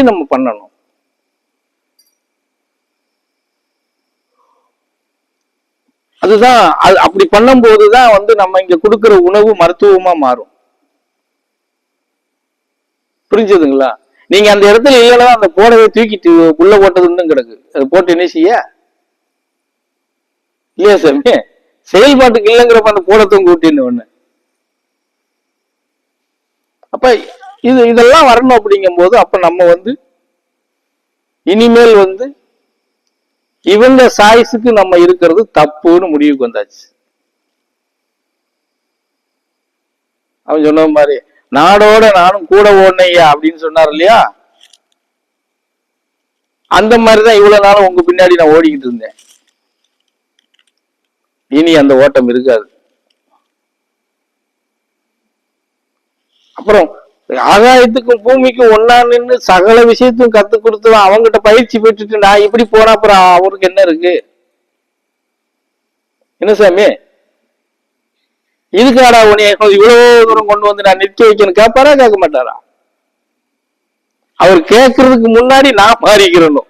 வச்சு நம்ம பண்ணணும். அதுதான் அது அப்படி பண்ணும்போது தான் வந்து நம்ம இங்க கொடுக்குற உணவு மருத்துவமா மாறும். புரிஞ்சதுங்களா? நீங்க அந்த இடத்துல இல்லைன்னா அந்த போடவே தூக்கிட்டு உள்ள போட்டது இன்னும் கிடக்கு. அது போட்டு என்ன செய்ய? இல்லையா சாமி? செயல்பாட்டுக்கு இல்லைங்கிறப்ப அந்த போடத்தும் கூட்டின்னு ஒண்ணு. அப்ப இது இதெல்லாம் வரணும் அப்படிங்கும்போது அப்போ நம்ம வந்து இனிமேல் வந்து இவங்க சாய்ஸுக்கு நம்ம இருக்கிறது தப்புன்னு முடிவுக்கு வந்தாச்சு. அவன் சொன்ன மாதிரி நாடோட நானும் கூட ஓடனையா அப்படின்னு சொன்னார் இல்லையா? அந்த மாதிரிதான் இவ்வளவு நாளும் உங்க பின்னாடி நான் ஓடிக்கிட்டு இருந்தேன். இனி அந்த ஓட்டம் இருக்காது. அப்புறம் ஆகாயத்துக்கும் பூமிக்கும் ஒன்னா நின்று சகல விஷயத்தையும் கத்து கொடுத்து அவங்ககிட்ட பயிற்சி பெற்றுட்டு நான் இப்படி போனா அப்புறம் அவருக்கு என்ன இருக்கு? என்ன சாமி? இதுக்காடா உன்னை இவ்வளவு தூரம் கொண்டு வந்து நான் நிறுத்தி வைக்கணும். கேட்பாரா கேட்க மாட்டாரா? அவர் கேட்கறதுக்கு முன்னாடி நான் மாறிக்கிறணும்.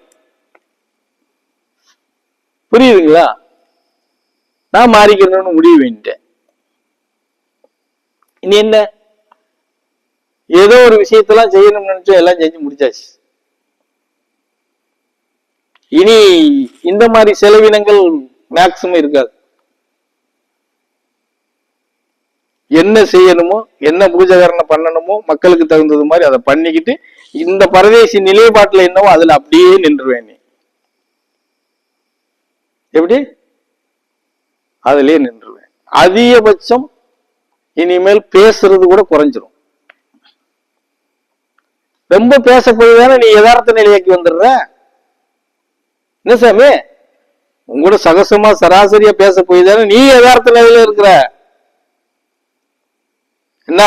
புரியுதுங்களா? நான் மாறிக்கிறணும்னு முடிவு பண்ணிட்டேன். இனி என்ன? ஏதோ ஒரு விஷயத்தெல்லாம் செய்யணும்னு நினைச்சோம் எல்லாம் செஞ்சு முடிச்சாச்சு. இனி இந்த மாதிரி செலவினங்கள் மேக்சிமம் இருக்காது. என்ன செய்யணுமோ என்ன பூஜைகரணம் பண்ணணுமோ மக்களுக்கு தகுந்தது மாதிரி அதை பண்ணிக்கிட்டு இந்த பரதேசி நிலைப்பாட்டில் என்னவோ அதுல அப்படியே நின்றுவேன் நீ. எப்படி? அதுலயே நின்றுவேன். அதிகபட்சம் இனிமேல் பேசுறது கூட குறைஞ்சிரும். ரொம்ப பேசப்போய் தானே நீ யதார்த்த நிலையாக்கி வந்துடுற? என்ன சாமி? உங்களோட சகசமா சராசரியா பேச போய் தானே நீ யதார்த்த நிலையில இருக்கிற? என்ன?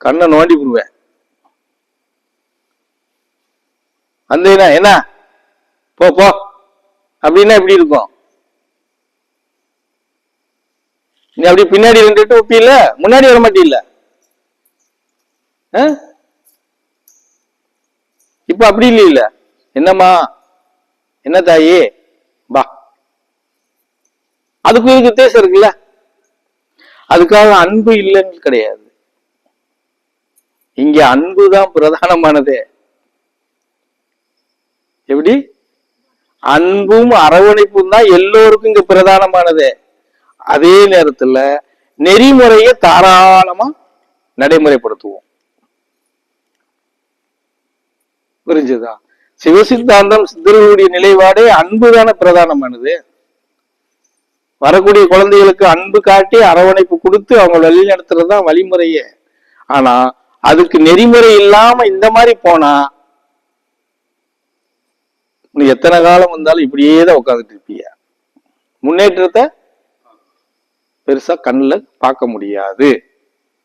கண்ணை நோண்டி விடுவேன். வந்தீங்கன்னா என்ன? போ போ. அப்படின்னா எப்படி இருக்கும். நீ அப்படி பின்னாடி நின்றுட்டு ஒப்பியில முன்னாடி வர மாட்டீல்ல இப்ப அப்படி இல்லையில. என்னம்மா? என்ன தாயி? பா அதுக்கு இதுக்கு உத்தேசம் இருக்குல்ல. அதுக்காக அன்பு இல்லைன்னு கிடையாது. இங்க அன்பு தான் எப்படி? அன்பும் அரவணைப்பும் தான் எல்லோருக்கும் இங்க பிரதானமானது. அதே நேரத்துல நெறிமுறையை தாராளமா நடைமுறைப்படுத்துவோம். புரிஞ்சுதா? சிவசித்தாந்தம் சித்தர்களுடைய நிலைப்பாடே அன்புதான பிரதானமானது. வரக்கூடிய குழந்தைகளுக்கு அன்பு காட்டி அரவணைப்பு கொடுத்து அவங்க வழி நடத்துறது தான் வழிமுறையே. ஆனா அதுக்கு நெறிமுறை இல்லாம இந்த மாதிரி போனா நீ எத்தனை காலம் வந்தாலும் இப்படியே தான் உட்காந்துட்டு இருப்பிய. முன்னேற்றத்தை பெருசா கண்ணுல பார்க்க முடியாது.